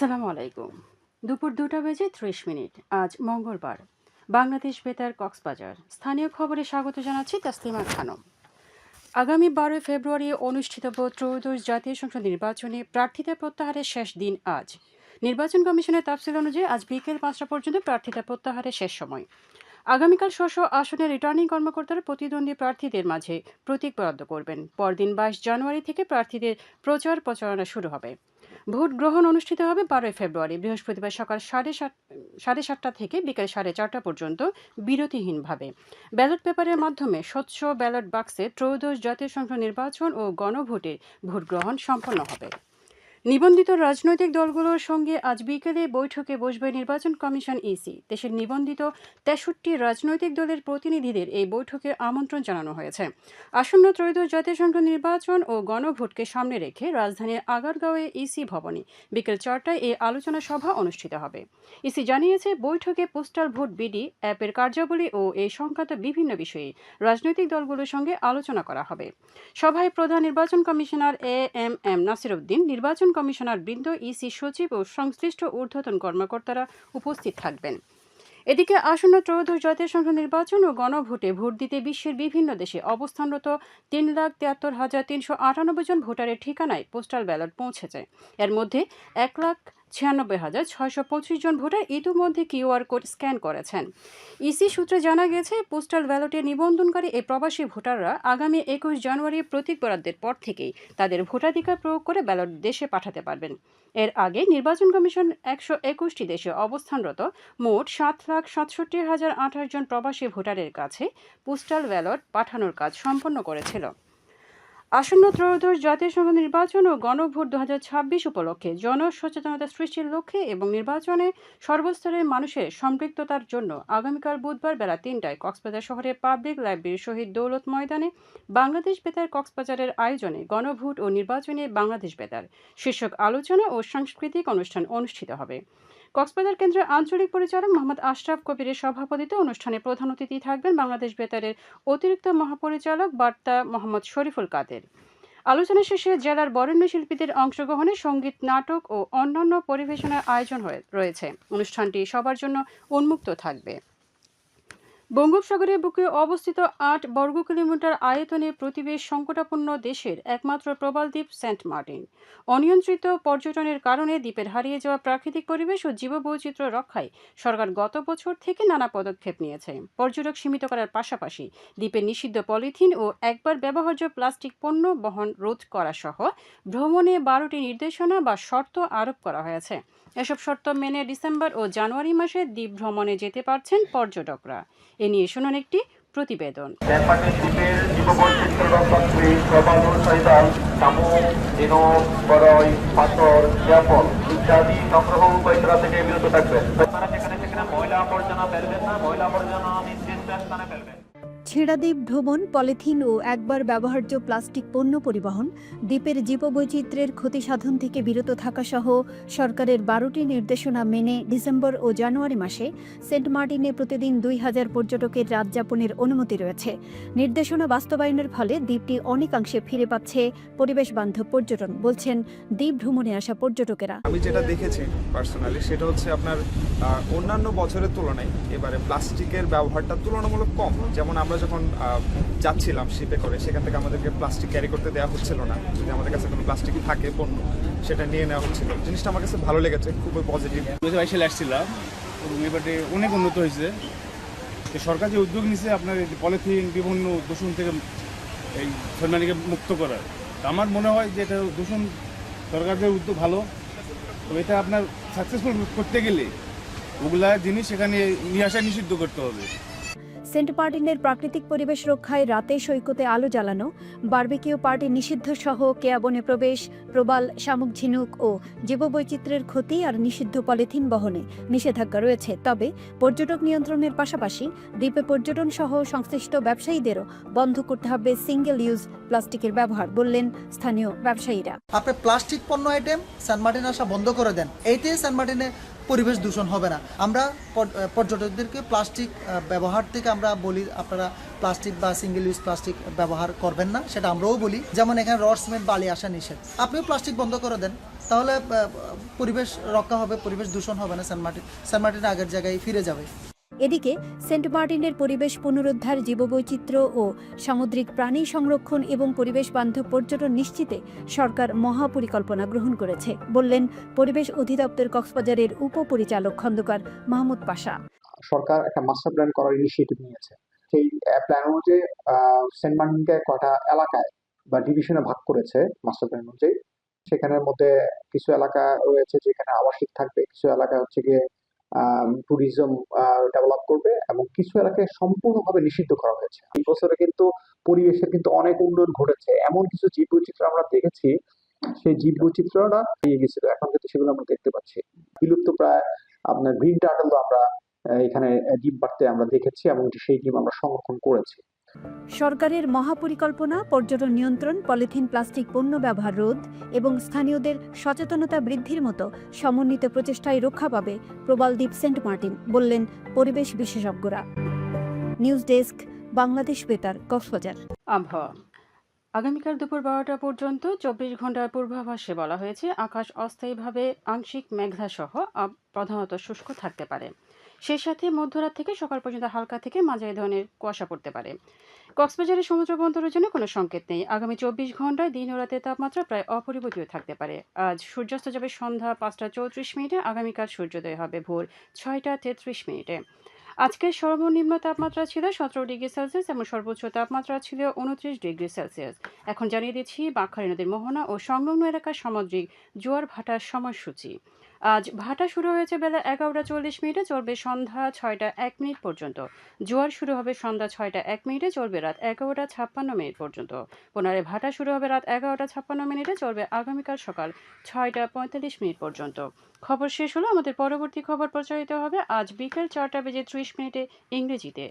আসসালামু আলাইকুম। দুপুর দুটা বেজে ত্রিশ মিনিট। আজ মঙ্গলবার। বাংলাদেশ বেতার কক্সবাজার। স্থানীয় খবরে স্বাগত জানাচ্ছি তাসলিমা খানম। আগামী বারোই ফেব্রুয়ারি অনুষ্ঠিতব্য ত্রয়োদশ জাতীয় সংসদ নির্বাচনে প্রার্থিতা প্রত্যাহারের শেষ দিন আজ। নির্বাচন কমিশনের তাফসিল অনুযায়ী আজ বিকেল পাঁচটা পর্যন্ত প্রার্থিতা প্রত্যাহারের শেষ সময়। আগামীকাল স্ব আসনে রিটার্নিং কর্মকর্তারা প্রতিদ্বন্দ্বী প্রার্থীদের মাঝে প্রতীক বরাদ্দ করবেন। পরদিন বাইশ জানুয়ারি থেকে প্রার্থীদের প্রচার প্রচারণা শুরু হবে। ভোট গ্রহণ অনুষ্ঠিত হবে বারোই ফেব্রুয়ারি। বৃহস্পতিবার সকাল সাড়ে সাত, সাড়ে সাতটা থেকে বিকেল সাড়ে চারটা পর্যন্ত বিরতিহীনভাবে। ব্যালট পেপারের মাধ্যমে স্বচ্ছ ব্যালট বাক্সে ত্রয়োদশ জাতীয় সংসদ নির্বাচন ও গণভোটে ভোট গ্রহণ সম্পন্ন হবে। নিবন্ধিত রাজনৈতিক দলগুলোর সঙ্গে আজ বিকেলে বৈঠকে বসবে নির্বাচন কমিশন ইসি দেশের নিবন্ধিত তেষট্টি রাজনৈতিক দলের প্রতিনিধিদের এই বৈঠকে আমন্ত্রণ জানানো হয়েছে। আসন্ন ত্রয়োদশ জাতীয় সংসদ নির্বাচন ও গণভোটকে সামনে রেখে রাজধানীর আগারগাঁওয়ে ইসি ভবনে বিকেল চারটায় এই আলোচনা সভা অনুষ্ঠিত হবে। ইসি জানিয়েছে, বৈঠকে পোস্টাল ভোট বিডি, অ্যাপের কার্যাবলী ও এই সংক্রান্ত বিভিন্ন বিষয়ে রাজনৈতিক দলগুলোর সঙ্গে আলোচনা করা হবে। সভায় প্রধান নির্বাচন commissioner A M M Nasir Uddin নির্বাচন কমিশনার বৃন্দ ইসি সচিব ও সংশ্লিষ্ট ঊর্ধ্বতন কর্মকর্তারা উপস্থিত থাকবেন। এদিকে আসন্ন ত্রয়োদশ জাতীয় সংসদ নির্বাচন ও গণভোটে ভোট দিতে বিশ্বের বিভিন্ন দেশে অবস্থানরত তিন লাখ তিয়াত্তর হাজার তিনশো আটানব্বই জন ভোটারের ঠিকানায় পোস্টাল ব্যালট পৌঁছেছে। এর মধ্যে এক লাখ ছিয়ানব্বই হাজার ছয়শো পঁচিশ জন ভোটার ইতিমধ্যে কিউআর কোড স্ক্যান করেছেন। ইসি সূত্রে জানা গেছে, পোস্টাল ব্যালটে নিবন্ধনকারী এই প্রবাসী ভোটাররা আগামী একুশ জানুয়ারি প্রতীক বরাদ্দের পর থেকেই তাদের ভোটাধিকার প্রয়োগ করে ব্যালট দেশে পাঠাতে পারবেন। এর আগে নির্বাচন কমিশন একশো একুশটি দেশে অবস্থানরত মোট সাত লাখ সাতষট্টি হাজার আঠাশ জন প্রবাসী ভোটারের কাছে পোস্টাল ব্যালট পাঠানোর কাজ সম্পন্ন করেছিল। আসন্ন ত্রয়োদশ জাতীয় সংসদ নির্বাচন ও গণভোট দু হাজার ছাব্বিশ উপলক্ষে জনসচেতনতা সৃষ্টির লক্ষ্যে এবং নির্বাচনে সর্বস্তরের মানুষের সম্পৃক্ততার জন্য আগামীকাল বুধবার বেলা তিনটায় কক্সবাজার শহরের পাবলিক লাইব্রেরি শহীদ দৌলত ময়দানে বাংলাদেশ বেতার কক্সবাজারের আয়োজনে গণভোট ও নির্বাচনে বাংলাদেশ বেতার শীর্ষক আলোচনা ও সাংস্কৃতিক অনুষ্ঠান অনুষ্ঠিত হবে। কক্সবাজার কেন্দ্রের আঞ্চলিক পরিচালক মোহাম্মদ আশরাফ কবিরের সভাপতিত্বে অনুষ্ঠানে প্রধান অতিথি থাকবেন বাংলাদেশ বেতারের অতিরিক্ত মহাপরিচালক বার্তা মোহাম্মদ শরীফুল কাদের। আলোচনা শেষে জেলার বরেণ্য শিল্পীদের অংশগ্রহণে সংগীত, নাটক ও অন্যান্য পরিবেশনার আয়োজন রয়েছে। অনুষ্ঠানটি সবার জন্য উন্মুক্ত থাকবে। বঙ্গোপসাগরের বুকে অবস্থিত আট বর্গ কিলোমিটার আয়তনে প্রতিবেশ সংকটাপন্ন দেশের একমাত্র প্রবাল দ্বীপ সেন্ট মার্টিন। অনিয়ন্ত্রিত পর্যটনের কারণে দ্বীপের হারিয়ে যাওয়া প্রাকৃতিক পরিবেশ ও জীববৈচিত্র্য রক্ষায় সরকার গত বছর থেকে নানা পদক্ষেপ নিয়েছে। পর্যটক সীমিত করার পাশাপাশি দ্বীপে নিষিদ্ধ পলিথিন ও একবার ব্যবহার্য প্লাস্টিক পণ্য বহন রোধ করা সহ ভ্রমণে বারোটি নির্দেশনা বা শর্ত আরোপ করা হয়েছে। এসব শর্ত মেনে ডিসেম্বর ও জানুয়ারি মাসে দ্বীপ ভ্রমণে যেতে পারছেন পর্যটকরা। এ নিয়ে শুনুন একটি প্রতিবেদন। ময়লা আবর্জনা ফেলবেন না, ময়লা আবর্জনা নির্দিষ্ট স্থানে ফেলবেন। ছেড়াদ্বীপ ভ্রমণ, পলিথিন ও একবার ব্যবহার্য প্লাস্টিক পণ্য পরিবহন, দ্বীপের জীববৈচিত্র্যের ক্ষতি সাধন থেকে বিরত থাকা সহ সরকারের বারোটি নির্দেশনা মেনে ডিসেম্বর ও জানুয়ারি মাসে সেন্ট মার্টিনে প্রতিদিন দুই হাজার পর্যটকের রাত যাপনের অনুমতি রয়েছে। নির্দেশনা বাস্তবায়নের ফলে দ্বীপটি অনেকাংশে ফিরে পাচ্ছে পরিবেশ বান্ধব পর্যটন, বলছেন দ্বীপ ভ্রমণে আসা পর্যটকেরা। আমি যেটা দেখেছি পার্সোনালি সেটা হচ্ছে আপনার অন্যান্য বছরের তুলনায় এবারে প্লাস্টিকের ব্যবহারটা তুলনামূলক কম। যেমন আমরা যখন যাচ্ছিলাম শিপে করে, সেখান থেকে আমাদেরকে প্লাস্টিক ক্যারি করতে দেওয়া হচ্ছিল না। যদি আমাদের কাছে কোনো প্লাস্টিক থাকে, পণ্য, সেটা নিয়ে নেওয়া হচ্ছিল। জিনিসটা আমার কাছে ভালো লেগেছে, খুবই পজিটিভ দুই বাইশে আসছিলাম এবং এবারে অনেক উন্নত হয়েছে। তো সরকার যে উদ্যোগ নিছে আপনার পলিথিন বিভিন্ন দূষণ থেকে এই সরমানিকে মুক্ত করার আমার মনে হয় যে এটা দূষণ সরকারের উদ্যোগ ভালো। তো এটা আপনার সাকসেসফুল করতে গেলে ওগুলা জিনিস সেখানে নিয়ে আসা নিষিদ্ধ করতে হবে। সেন্ট মার্টিনের প্রাকৃতিক পরিবেশ রক্ষায় রাতে সৈকতে আলো জ্বালানো, বার্বিকিউ পার্টি নিষিদ্ধ সহ কেয়াবনে প্রবেশ, প্রবাল, শামুক ঝিনুক ও জীববৈচিত্র্যের ক্ষতি আর নিষিদ্ধ পলিথিন বহনে নিষেধাজ্ঞা রয়েছে। তবে পর্যটক নিয়ন্ত্রণের পাশাপাশি দ্বীপে পর্যটন সহ সংশ্লিষ্ট ব্যবসায়ীদেরও বন্ধ করতে হবে সিঙ্গেল ইউজ প্লাস্টিকের ব্যবহার, বললেন স্থানীয় ব্যবসায়ীরা। আপনি প্লাস্টিক পণ্য আইটেম সেন্ট মার্টিন আসা বন্ধ করে দেন। এইতে সেন্ট মার্টিনে পরিবেশ দূষণ হবে না। আমরা পর- পর্যটকদেরকে প্লাস্টিক ব্যবহার থেকে আমরা বলি, আপনারা প্লাস্টিক বা সিঙ্গেল ইউজ প্লাস্টিক ব্যবহার করবেন না, সেটা আমরাও বলি। যেমন এখানে রড, সিমেন্ট, বালি আসা নিষেধ। আপনিও প্লাস্টিক বন্ধ করে দেন। তাহলে পরিবেশ রক্ষা হবে, পরিবেশ দূষণ হবে না সেন্ট মার্টিন সেন্ট মার্টিন আগের জায়গায় ফিরে যাবে। এদিকে সেন্ট মার্টিনের পরিবেশ পুনরুদ্ধার জীববৈচিত্র্য ও সামুদ্রিক প্রাণী সংরক্ষণ এবং পরিবেশ বান্ধব পর্যটন নিশ্চিতে সরকার মহাপরিকল্পনা গ্রহণ করেছে, বললেন পরিবেশ অধিদপ্তর কক্সবাজারের উপপরিচালক খন্দকার মাহমুদ পাশা। সরকার একটা মাস্টার প্ল্যান করার ইনিশিয়েটিভ নিয়েছে। সেই প্ল্যান অনুযায়ী সেন্ট মার্টিনকে কটা এলাকায় বা ডিভিশনে ভাগ করেছে মাস্টার প্ল্যান অনুযায়ী। সেখানের মধ্যে কিছু এলাকা রয়েছে যেখানে আবাসিক থাকবে, কিছু এলাকা হচ্ছে গিয়ে ট্যুরিজম ডেভেলপ করবে এবং কিছু এলাকায় সম্পূর্ণভাবে নিষিদ্ধ করা হয়েছে। এই বছরে কিন্তু পরিবেশের কিন্তু অনেক উন্নয়ন ঘটেছে। এমন কিছু জীব বৈচিত্র্য আমরা দেখেছি, সেই জীব বৈচিত্র্যটা পেয়ে গেছিল। এখন কিন্তু সেগুলো আমরা দেখতে পাচ্ছি। বিলুপ্ত প্রায় আপনার গ্রিন টার্টলও আমরা এখানে ডিম পাড়তে আমরা দেখেছি এবং সেই ডিম আমরা সংরক্ষণ করেছি। সরকারের মহাপরিকল্পনা, পর্যটন নিয়ন্ত্রণ, পলিথিন, প্লাস্টিক, পণ্য ব্যবহার, রোধ এবং স্থানীয়দের সচেতনতা বৃদ্ধির মতো সমন্বিত প্রচেষ্টায় রক্ষা পাবে প্রবালদ্বীপ সেন্ট মার্টিন, বললেন পরিবেশ বিশেষজ্ঞরা। নিউজ ডেস্ক, বাংলাদেশ বেতার, কক্সবাজার। আবহাওয়া। আগামীকাল দুপুর বারোটা পর্যন্ত চব্বিশ ঘণ্টার পূর্বাভাসে বলা হয়েছে, আকাশ অস্থায়ীভাবে আংশিক মেঘলাসহ আব- প্রধানত শুষ্ক থাকতে পারে। সেই সাথে মধ্যরাত থেকে সকাল পর্যন্ত হালকা থেকে মাঝারি ধরনের কুয়াশা পড়তে পারে। কক্সবাজারের সমুদ্র বন্দরের জন্য কোনো সংকেত নেই। আগামী চব্বিশ ঘন্টায় দিন ও রাতের তাপমাত্রা প্রায় অপরিবর্তিত থাকতে পারে। আজ সূর্যাস্ত যাবে সন্ধ্যা পাঁচটা চৌত্রিশ মিনিটে, আগামীকাল সূর্যোদয় হবে ভোর ছয়টা তেত্রিশ মিনিটে। আজকের সর্বনিম্ন তাপমাত্রা ছিল সতেরো ডিগ্রি সেলসিয়াস এবং সর্বোচ্চ তাপমাত্রা ছিল উনত্রিশ ডিগ্রি সেলসিয়াস। এখন জানিয়ে দিচ্ছি বাঁকখালী নদীর মোহনা ও সংলগ্ন এলাকার সামুদ্রিক জোয়ার ভাটার সময়সূচি। আজ ভাটা শুরু হয়েছে বেলা এগারোটা চল্লিশ মিনিটে, চলবে সন্ধ্যা ছয়টা এক মিনিট পর্যন্ত। জোয়ার শুরু হবে সন্ধ্যা ছয়টা এক মিনিটে, চলবে রাত এগারোটা ছাপ্পান্ন মিনিট পর্যন্ত। পুনরায় ভাটা শুরু হবে রাত এগারোটা ছাপ্পান্ন মিনিটে, চলবে আগামীকাল সকাল ছয়টা পঁয়তাল্লিশ মিনিট পর্যন্ত। খবর শেষ হলো, আমাদের পরবর্তী খবর প্রচারিত হবে আজ বিকেল চারটা বেজে ত্রিশ মিনিটে ইংরেজিতে।